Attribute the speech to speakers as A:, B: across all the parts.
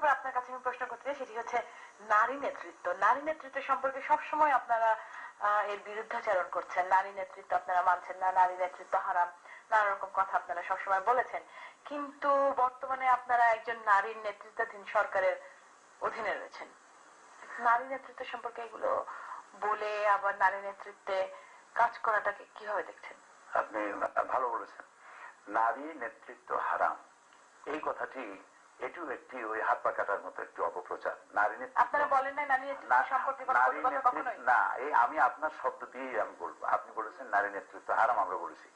A: ব্যাপারে আপনার কাছে আমি প্রশ্ন করতে চাই, সেটি হচ্ছে নারী নেতৃত্ব। নারী নেতৃত্ব সম্পর্কে সবসময় আপনারা এর বিরুদ্ধাচরণ করছেন। নারী নেতৃত্ব আপনারা মানছেন না, নারী নেতৃত্ব হারাম নানা রকম কথা আপনারা সবসময় বলেছেন। কিন্তু বর্তমানে আপনারা একজন নারীর নেতৃত্বাধীন সরকারের অধীনে রয়েছেন। নারী নেতৃত্ব সম্পর্কে এগুলো বলে আবার নারী নেতৃত্বে কাজ করাটাকে কীভাবে দেখছেন?
B: আপনি ভালো বলেছেন। নারী নেতৃত্ব হারাম। এই কথাটি এটিও একটি ওই হাত পা কাটার মতো একটি অপপ্রচার। নারী
A: আপনারা বলেন
B: না- নারী এই আমি আপনার শব্দ দিয়েই আমি বলব। আপনি বলেছেন নারী নেতৃত্ব হারাম আমরা বলেছি।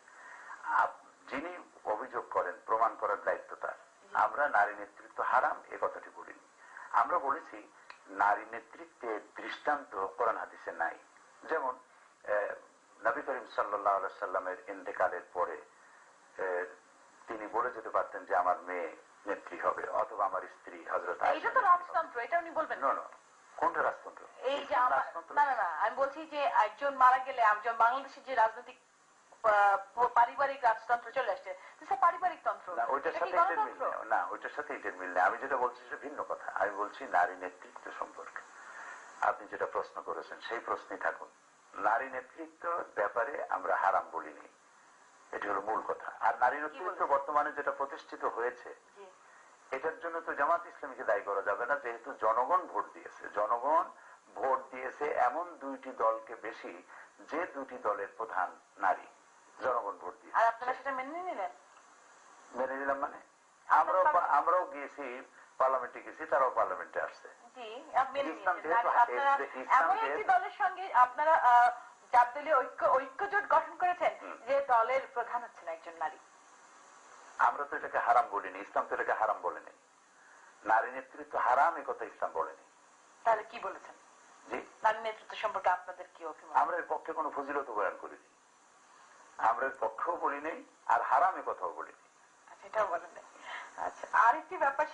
B: যিনি অভিযোগ করেন প্রমাণ করার দায়িত্ব তার। আমরা নারী নেতৃত্ব হারাম এ কথাটি বলিনি। আমরা বলেছি নারী নেতৃত্বের দৃষ্টান্ত কোরআন হাদিসে নাই। যেমন নবী করিম সাল্লাহ সাল্লামের ইন্তেকালের পরে তিনি বলে যেতে পারতেন যে আমার মেয়ে নেত্রী হবে অথবা আমার স্ত্রী হজরত
A: এটা তো রাজতন্ত্র এটা উনি বলবেন না।
B: কোনটা রাজতন্ত্র?
A: এই যে আমার না না না আমি বলছি যে একজন মারা গেলে একজন বাংলাদেশের যে রাজনৈতিক পারিবারিক রাজতন্ত্র চলে আসছে This is a পারিবারিক তন্ত্র।
B: না ওইটার সাথে এটার মিল না ওইটার সাথে এটার মিল নেই। আমি যেটা বলছি সেটা ভিন্ন কথা। আমি বলছি নারী নেতৃত্ব সম্পর্কে। আপনি যেটা প্রশ্ন করেছেন সেই প্রশ্নই থাকুন। নারী নেতৃত্ব ব্যাপারে আমরা হারাম বলিনি। এটি হলো মূল কথা। আর নারী নেতৃত্ব? বর্তমানে যেটা প্রতিষ্ঠিত হয়েছে। এটার জন্য তো জামাত ইসলামীকে দায়ী করা যাবে না যেহেতু জনগণ ভোট দিয়েছে। জনগণ ভোট দিয়েছে এমন দুইটি দলকে বেশি যে দুটি দলের প্রধান নারী। জনগণ ভোট দিয়েছে।
A: আর আপনারা সেটা মেনে নিলেন?
B: মেনে নিলাম মানে? আমরাও আমরাও গিয়েছি পার্লামেন্টে গেছি তারাও পার্লামেন্টে আসছে।
A: আপনারা দলের সঙ্গে ঐক্য ঐক্যজোট গঠন করেছেন যে দলের প্রধান হচ্ছেন একজন নারী।
B: আমরা তো এটাকে হারাম বলিনি ইসলাম তো এটাকে হারাম বলেনি। নারী নেতৃত্ব হারাম এ কথা ইসলাম বলেনি।
A: তাহলে কি বলেছেন?
B: জি।
A: নারী নেতৃত্ব সম্পর্কে আপনাদের কি
B: আমরা এর পক্ষে কোনো ফজিলত বয়ান করিনি। আমরা এর পক্ষেও বলি নেই আর হারাম কথাও বলিনি।
A: আচ্ছা এটাও বলেন আচ্ছা আর একটি ব্যাপার